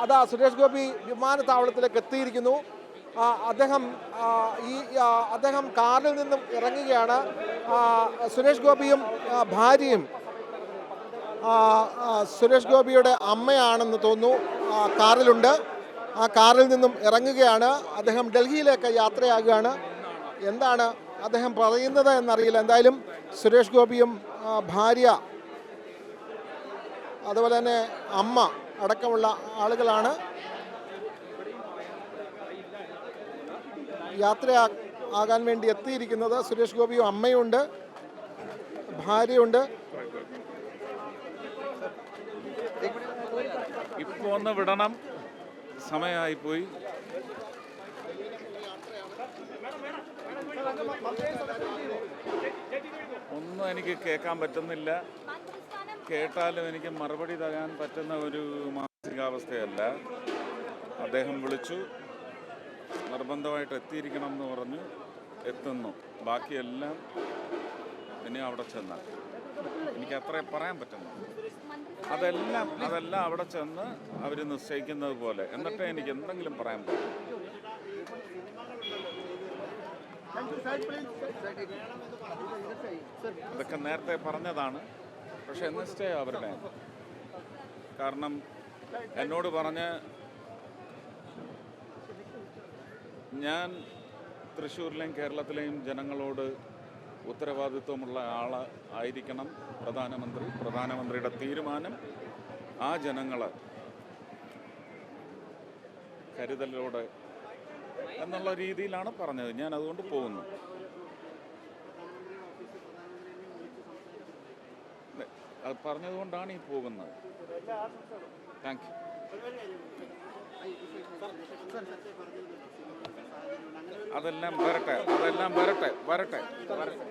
അതാ സുരേഷ് ഗോപി വിമാനത്താവളത്തിലേക്ക് എത്തിയിരിക്കുന്നു. അദ്ദേഹം ഈ അദ്ദേഹം കാറിൽ നിന്നും ഇറങ്ങുകയാണ്. സുരേഷ് ഗോപിയും ഭാര്യയും സുരേഷ് ഗോപിയുടെ അമ്മയാണെന്ന് തോന്നുന്നു. കാറിലുണ്ട്. ആ കാറിൽ നിന്നും ഇറങ്ങുകയാണ്. അദ്ദേഹം ഡൽഹിയിലേക്ക് യാത്രയാകുകയാണ്. എന്താണ് അദ്ദേഹം പറയുന്നത് എന്നറിയില്ല. എന്തായാലും സുരേഷ് ഗോപിയും ഭാര്യ അതുപോലെ തന്നെ അമ്മ അടക്കമുള്ള ആളുകളാണ് യാത്ര ആകാൻ വേണ്ടി എത്തിയിരിക്കുന്നത്. സുരേഷ് ഗോപിയും അമ്മയുണ്ട്. ഭാര്യയുണ്ട്. ഇപ്പൊ ഒന്ന് വിടണം. സമയമായി പോയി ഒന്നും എനിക്ക് കേൾക്കാൻ പറ്റുന്നില്ല. കേട്ടാലും എനിക്ക് മറുപടി തരാൻ പറ്റുന്ന ഒരു മാനസികാവസ്ഥയല്ല. അദ്ദേഹം വിളിച്ചു നിർബന്ധമായിട്ട് എത്തിയിരിക്കണം എന്ന് പറഞ്ഞു എത്തുന്നു. ബാക്കിയെല്ലാം ഇനി അവിടെ ചെന്നാൽ എനിക്ക് അത്രേ പറയാൻ പറ്റുന്നു. അതെല്ലാം അതെല്ലാം അവിടെ ചെന്ന് അവർ നിശ്ചയിക്കുന്നത് പോലെ. എന്നിട്ടേ എനിക്ക് എന്തെങ്കിലും പറയാൻ പറ്റും. ഇതൊക്കെ നേരത്തെ പറഞ്ഞതാണ്. പക്ഷെ സ്റ്റേ അവരുടെ കാരണം എന്നോട് പറഞ്ഞ് ഞാൻ തൃശ്ശൂരിലെയും കേരളത്തിലെയും ജനങ്ങളോട് ഉത്തരവാദിത്വമുള്ള ആൾ ആയിരിക്കണം പ്രധാനമന്ത്രി പ്രധാനമന്ത്രിയുടെ തീരുമാനം. ആ ജനങ്ങൾ കരുതലോടെ എന്നുള്ള രീതിയിലാണ് പറഞ്ഞത്. ഞാൻ അതുകൊണ്ട് പോകുന്നു. അത് പറഞ്ഞതുകൊണ്ടാണ് ഈ പോകുന്നത്. താങ്ക് യു അതെല്ലാം വരട്ടെ അതെല്ലാം വരട്ടെ വരട്ടെ. വരട്ടെ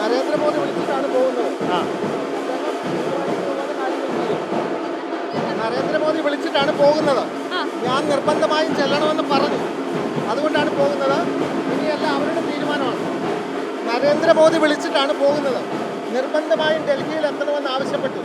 നരേന്ദ്രമോദി വിളിച്ചിട്ടാണ് പോകുന്നത്. നരേന്ദ്രമോദി വിളിച്ചിട്ടാണ് പോകുന്നത്. ഞാൻ നിർബന്ധമായും ചെല്ലണമെന്ന് പറഞ്ഞു. അതുകൊണ്ടാണ് പോകുന്നത്. ഇനിയല്ല അവരുടെ തീരുമാനമാണ്. നരേന്ദ്രമോദി വിളിച്ചിട്ടാണ് പോകുന്നത്. നിർബന്ധമായും ഡൽഹിയിൽ എത്തണമെന്ന് ആവശ്യപ്പെട്ടു.